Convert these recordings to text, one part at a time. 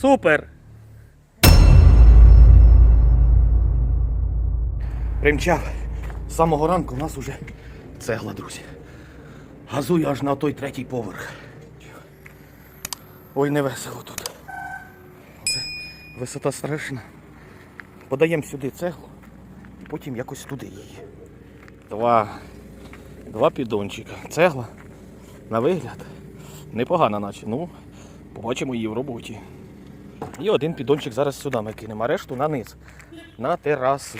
Супер! Примчав. З самого ранку у нас уже цегла, друзі. Газую аж на той третій поверх. Ой, не весело тут. Це висота страшна. Подаємо сюди цеглу, і потім якось туди її. Два. Два піддончика. Цегла. На вигляд. Непогана, наче. Ну, побачимо її в роботі. І один піддончик зараз сюди ми кинемо, а решту на низ. На терасу.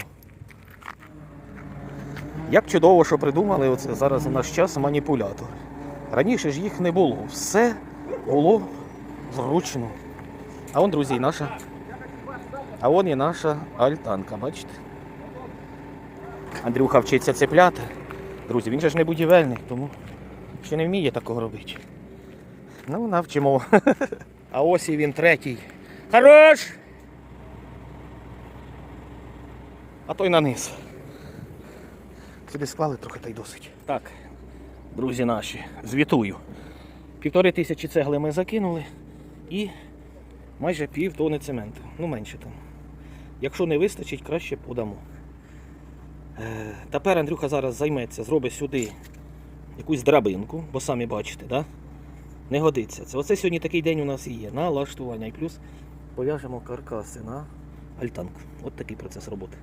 Як чудово, що придумали оце зараз у наш час маніпулятор. Раніше ж їх не було. Все було зручно. А вон, друзі, наша. А вон і наша альтанка, бачите? Андрюха вчиться цепляти. Друзі, він же ж не будівельник, тому ще не вміє такого робити. Ну, навчимо. А ось і він третій. Хорош! А той на низ. Сюди склали трохи та й досить. Так, друзі наші, звітую. Півтори тисячі цегли ми закинули і майже пів тони цементу. Ну менше там. Якщо не вистачить, краще подамо. Е, тепер Андрюха зараз займеться, зробить сюди якусь драбинку, бо самі бачите, да? не годиться. Це оце сьогодні такий день у нас і є. Налаштування. І плюс пов'яжемо каркаси на альтанку. От такий процес роботи.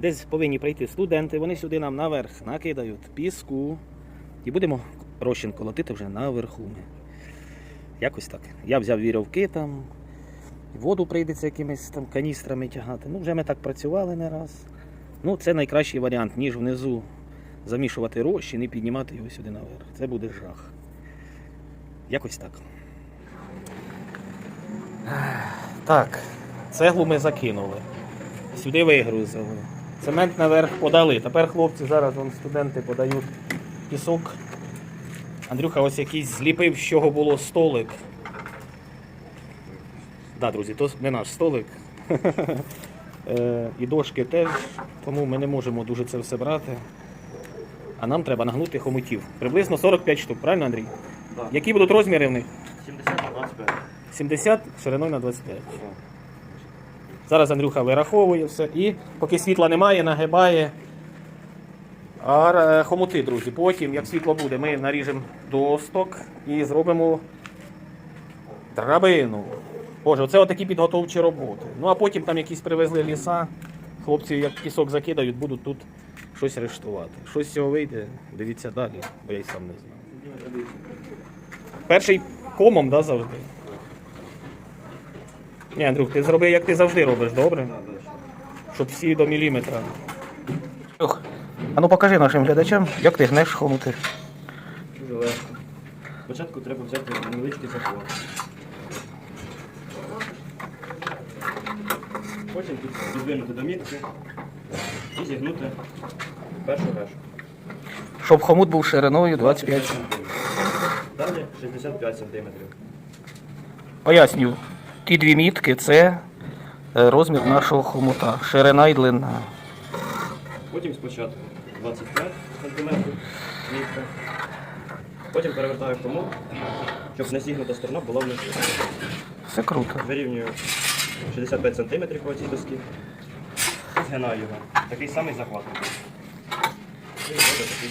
Десь повинні прийти студенти, вони сюди нам наверх накидають піску. І будемо розчин колотити вже наверху. Якось так. Я взяв віровки там, воду прийдеться якимись там каністрами тягати. Ну, вже ми так працювали не раз. Ну, це найкращий варіант, ніж внизу замішувати розчин і піднімати його сюди наверх. Це буде жах. Якось так. Так, цеглу ми закинули. Сюди вигрузили. Цемент наверх подали. Тепер хлопці зараз вон, студенти подають пісок. Андрюха ось якийсь зліпив, з чого було столик. Так, да, друзі, то не наш столик. Е, І дошки теж, тому ми не можемо дуже це все брати. А нам треба нагнути хомутів. Приблизно 45 штук, правильно, Андрій? Так. Які будуть розміри в них? 70 на 25. 70 шириною на 25. Зараз Андрюха вираховує все і поки світла немає, нагибає. А е, хомути, друзі. Потім, як світло буде, ми наріжемо досток і зробимо драбину. Боже, оце отакі підготовчі роботи. Ну а потім там якісь привезли ліса. Хлопці, як пісок закидають, будуть тут щось рештувати. Щось з цього вийде, дивіться далі, бо я й сам не знаю. Перший комом, да, завжди. Ні, Андрюх, ти зроби, як ти завжди робиш, добре? Щоб всі до міліметра. Ох, а ну покажи нашим глядачам, як ти гнеш хомути. Дуже легко. Спочатку треба взяти невеличкий заклад. Потім тут підвинути до мітки і зігнути першу решу. Щоб хомут був шириною 25 см. Далі 65 см. Поясню, ті дві мітки це е, розмір нашого хомута, ширина і длина. Потім спочатку 25 см мітка. Потім перевертаю хомут, щоб не зігнута сторона була внизу. Все круто. Вирівнюю 65 см по цій доскі. І згинаю його. Такий самий заклад. І буде такий.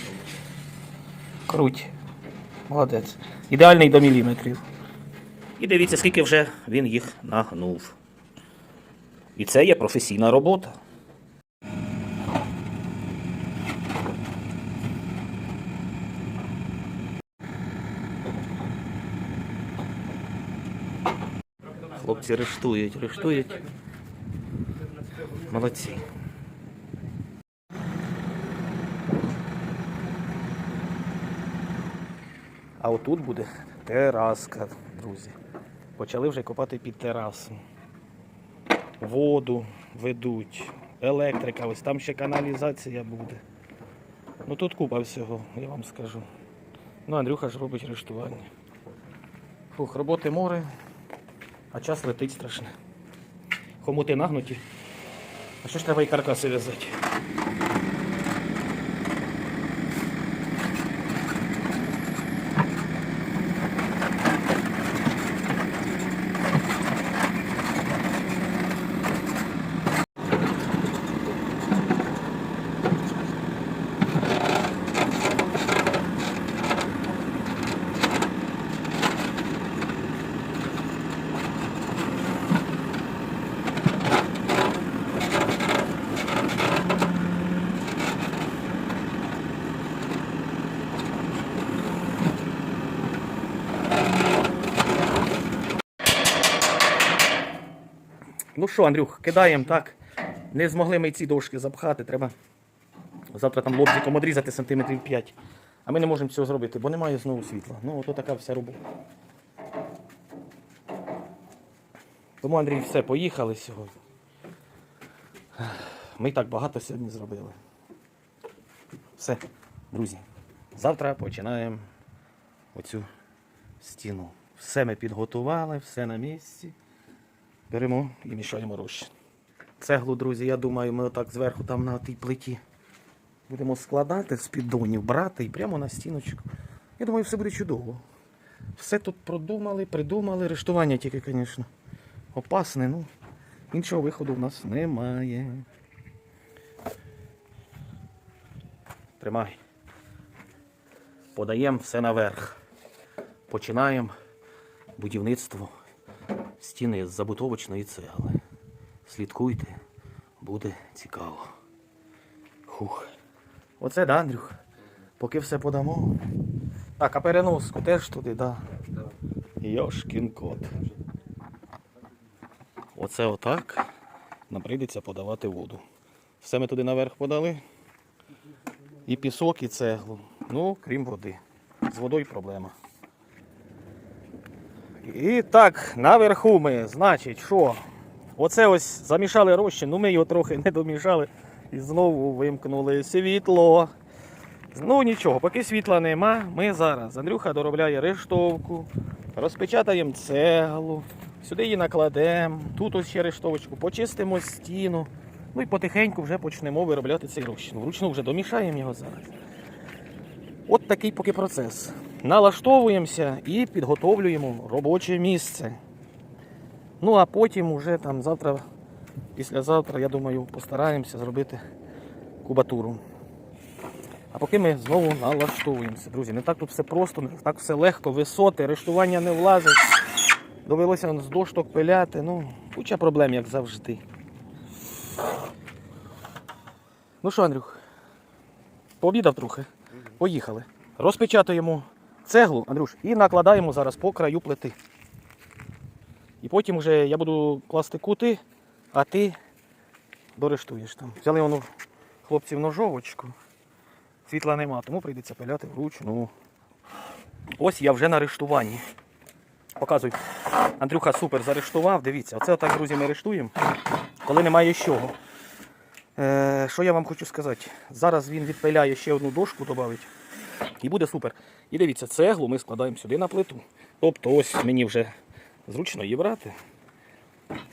Круть. Молодець. Ідеальний до міліметрів. І дивіться, скільки вже він їх нагнув. І це є професійна робота. Хлопці рештують, рештують. Молодці. А отут буде тераска, друзі. Почали вже копати під терасу. Воду ведуть, електрика, ось там ще каналізація буде. Ну тут купа всього, я вам скажу. Ну, Андрюха ж робить рештування. Фух, роботи море, а час летить страшне. Хомути нагнуті. А що ж треба і каркаси в'язати? Ну що, Андрюх, кидаємо так. Не змогли ми ці дошки запхати, треба завтра там лобзиком одрізати сантиметрів 5. А ми не можемо цього зробити, бо немає знову світла. Ну, ото така вся робота. Тому, Андрій, все, поїхали сьогодні. Ми так багато сьогодні зробили. Все, друзі. Завтра починаємо оцю стіну. Все ми підготували, все на місці. Беремо і мішаємо розчин. Цеглу, друзі, я думаю, ми отак зверху там на тій плиті будемо складати з піддонів, брати і прямо на стіночку. Я думаю, все буде чудово. Все тут продумали, придумали. Рештування тільки, звісно, опасне, ну іншого виходу в нас немає. Тримай. Подаємо все наверх. Починаємо будівництво стіни з забутовочної цегли. Слідкуйте, буде цікаво. Хух. Оце, да, Андрюх? Поки все подамо. Так, а переноску теж туди, да. Йошкін кот. Оце отак. Нам прийдеться подавати воду. Все ми туди наверх подали. І пісок, і цеглу. Ну, крім води. З водою проблема. І так, наверху ми, значить, що? Оце ось замішали розчин, ну ми його трохи не домішали і знову вимкнули світло. Ну нічого, поки світла нема, ми зараз. Андрюха доробляє рештовку, розпечатаємо цеглу, сюди її накладемо, тут ось ще рештовочку, почистимо стіну. Ну і потихеньку вже почнемо виробляти цей розчин. Вручну вже домішаємо його зараз. От такий поки процес. Налаштовуємося і підготовлюємо робоче місце. Ну а потім уже там завтра, післязавтра, я думаю, постараємося зробити кубатуру. А поки ми знову налаштовуємося, друзі. Не так тут все просто, не так все легко, висоти, рештування не влазить. Довелося з дошток пиляти. Ну, куча проблем, як завжди. Ну що, Андрюх, пообідав трохи. Поїхали. Розпечатуємо цеглу, Андрюш, і накладаємо зараз по краю плити. І потім вже я буду класти кути, а ти дорештуєш там. Взяли воно хлопців ножовочку. Світла нема, тому прийдеться пиляти вручну. Ось я вже на рештуванні. Показуй. Андрюха супер зарештував. Дивіться, оце отак, друзі, ми рештуємо, коли немає чого. Е, що я вам хочу сказати? Зараз він відпиляє ще одну дошку, додавить. І буде супер. І дивіться, цеглу ми складаємо сюди на плиту. Тобто ось мені вже зручно її брати.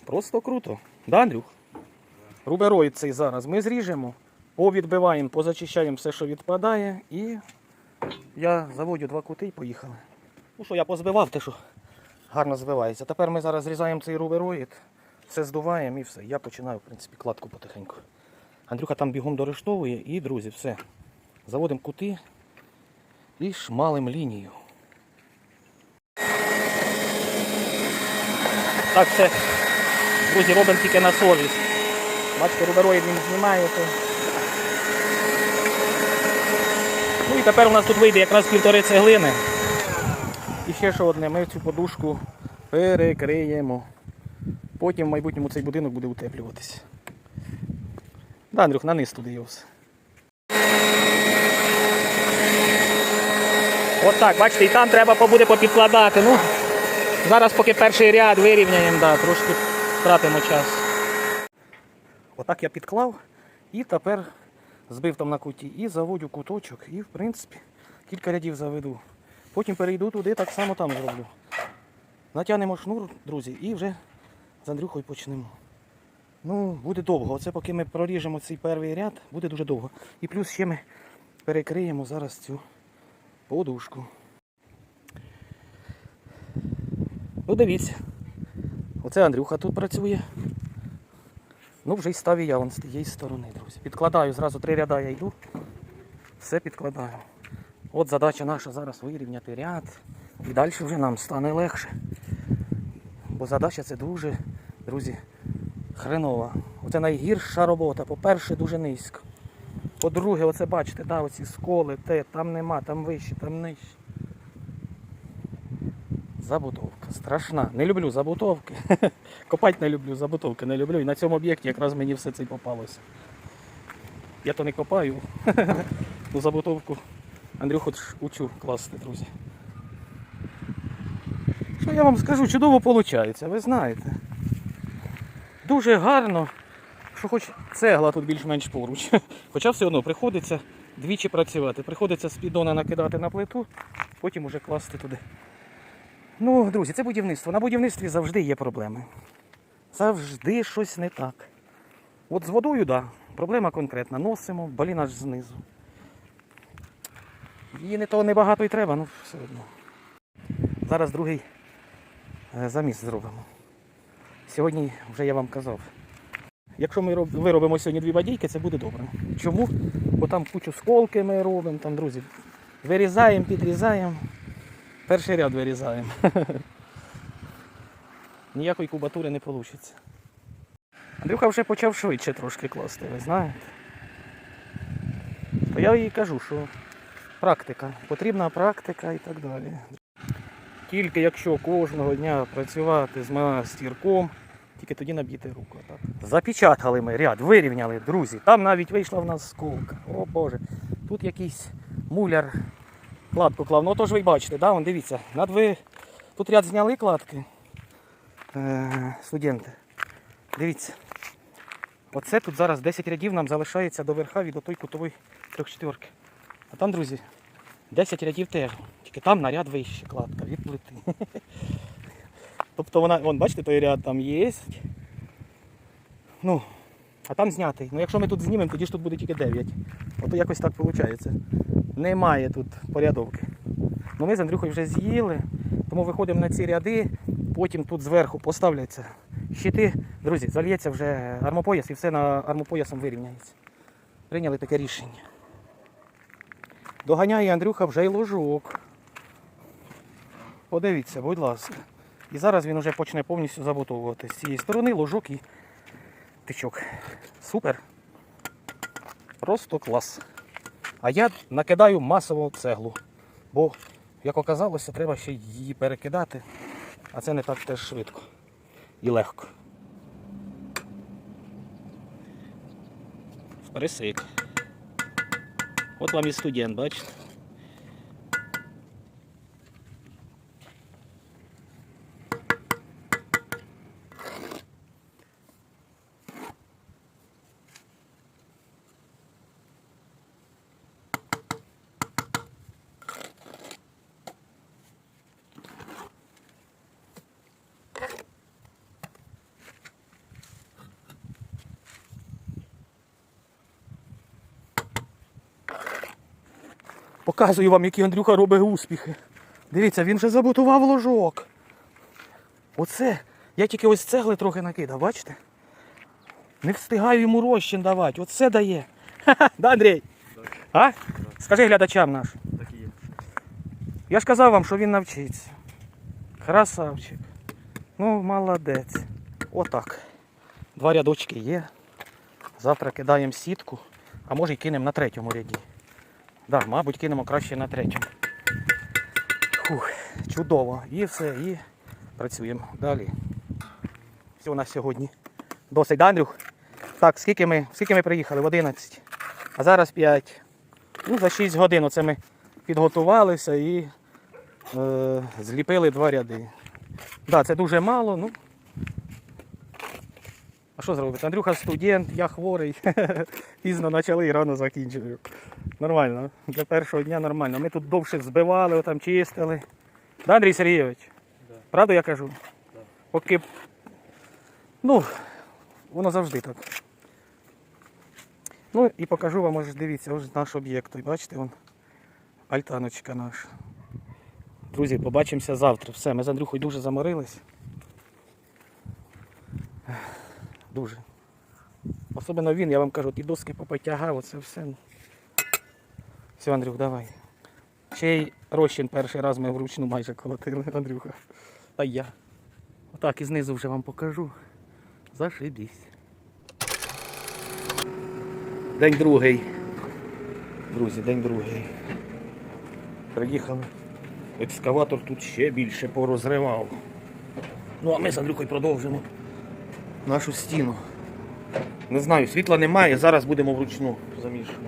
Просто круто. Да, Андрюх? Рубероїд цей зараз ми зріжемо, повідбиваємо, позачищаємо все, що відпадає, і я заводю два кути і поїхали. Ну що, я позбивав те, що гарно збивається. Тепер ми зараз зрізаємо цей рубероїд, все здуваємо і все. Я починаю, в принципі, кладку потихеньку. Андрюха там бігом дорештовує і, друзі, все. Заводимо кути і шмалим лінію. Так, все. Друзі, робимо тільки на совість. Бачите, рубероїд він знімає. То... Ну і тепер у нас тут вийде якраз півтори цеглини. І ще що одне, ми цю подушку перекриємо. Потім в майбутньому цей будинок буде утеплюватися. Да, Андрюх, наниз туди його все. От так, бачите, і там треба буде попідкладати. Ну, зараз поки перший ряд вирівняємо, да, трошки втратимо час. Отак я підклав і тепер збив там на куті і заводю куточок. І в принципі кілька рядів заведу. Потім перейду туди, так само там зроблю. Натягнемо шнур, друзі, і вже з Андрюхою почнемо. Ну, буде довго. Оце поки ми проріжемо цей перший ряд, буде дуже довго. І плюс ще ми перекриємо зараз цю подушку. Ну, дивіться. Оце Андрюха тут працює. Ну, вже й став і я вон з тієї сторони, друзі. Підкладаю зразу три ряда я йду. Все підкладаю. От задача наша зараз вирівняти ряд. І далі вже нам стане легше. Бо задача це дуже, друзі, хренова. Оце найгірша робота. По-перше, дуже низько. По-друге, оце бачите, да, оці сколи, те, там нема, там вище, там нижче. Забутовка. Страшна. Не люблю забутовки. Копати не люблю, забутовки не люблю. І на цьому об'єкті якраз мені все це й попалося. Я то не копаю. Ну забутовку Андрюху учу класти, друзі. Що я вам скажу, чудово виходить, ви знаєте. Дуже гарно, що хоч цегла тут більш-менш поруч. Хоча все одно приходиться двічі працювати. Приходиться з піддона накидати на плиту, потім уже класти туди. Ну, друзі, це будівництво. На будівництві завжди є проблеми. Завжди щось не так. От з водою, так, да, проблема конкретна. Носимо, балін аж знизу. Її не то небагато і треба, ну все одно. Зараз другий е, заміс зробимо. Сьогодні вже я вам казав. Якщо ми виробимо сьогодні дві бадійки, це буде добре. Чому? Бо там кучу сколки ми робимо, там, друзі, вирізаємо, підрізаємо. Перший ряд вирізаємо. Ніякої кубатури не вийде. Андрюха вже почав швидше трошки класти, ви знаєте. То я їй кажу, що практика, потрібна практика і так далі. Тільки якщо кожного дня працювати з майстерком, тільки тоді наб'єте руку. Так. Запечатали ми ряд, вирівняли, друзі. Там навіть вийшла в нас сколка. О Боже. Тут якийсь муляр кладку клав. Ну то ж ви бачите, да? Вон, дивіться. Над ви... Тут ряд зняли кладки. Е, студенти. Дивіться. Оце тут зараз 10 рядів нам залишається до верха від отої кутової трьохчетверки. А там, друзі, 10 рядів теж. Тільки там на ряд вище кладка від плити. Тобто вона, вон, бачите, той ряд там є. Ну, а там знятий. Ну якщо ми тут знімемо, тоді ж тут буде тільки 9. Ото якось так виходить. Немає тут порядовки. Ну ми з Андрюхою вже з'їли, тому виходимо на ці ряди, потім тут зверху поставляться щити. Друзі, зальється вже армопояс і все на армопоясом вирівняється. Прийняли таке рішення. Доганяє Андрюха вже й ложок. Подивіться, будь ласка. І зараз він вже почне повністю забутовувати з цієї сторони ложок і тичок. Супер. Просто клас. А я накидаю масово цеглу. Бо, як оказалося, треба ще її перекидати. А це не так теж швидко і легко. Пересик. От вам і студент, бачите? Показую вам, які Андрюха робить успіхи. Дивіться, він вже забутував ложок. Оце. Я тільки ось цегли трохи накидав, бачите? Не встигаю йому розчин давати. Оце дає. Ха-ха, да, Андрій? А? Скажи глядачам нашим. Так і є. Я ж казав вам, що він навчиться. Красавчик. Ну, молодець. Отак. Два рядочки є. Завтра кидаємо сітку, а може й кинемо на третьому ряді. Да, мабуть, кинемо краще на третьому. Фух, чудово. І все, і працюємо далі. Все на сьогодні. Досить, да, Андрюх? Так, скільки ми, скільки ми приїхали? В 11. А зараз 5. Ну, за 6 годин оце ми підготувалися і е, зліпили два ряди. Так, да, це дуже мало, ну. А що зробити? Андрюха студент, я хворий. Пізно почали і рано закінчили. Нормально. Для першого дня нормально. Ми тут довше збивали, там чистили. Да, Андрій Сергійович? Да. Правду я кажу? Да. Поки. Ну, воно завжди так. Ну і покажу вам, ось дивіться, ось наш об'єкт. Бачите, вон альтаночка наша. Друзі, побачимося завтра. Все, ми з Андрюхою дуже заморились. Дуже. Особливо він, я вам кажу, ті доски попотягав, оце все. Все, Андрюх, давай. Ще й розчин перший раз ми вручну майже колотили, Андрюха. Та я. Отак і знизу вже вам покажу. Зашибісь. День другий. Друзі, день другий. Приїхали. екскаватор тут ще більше порозривав. Ну а ми з Андрюхою продовжимо нашу стіну. Не знаю, світла немає, зараз будемо вручну замішувати.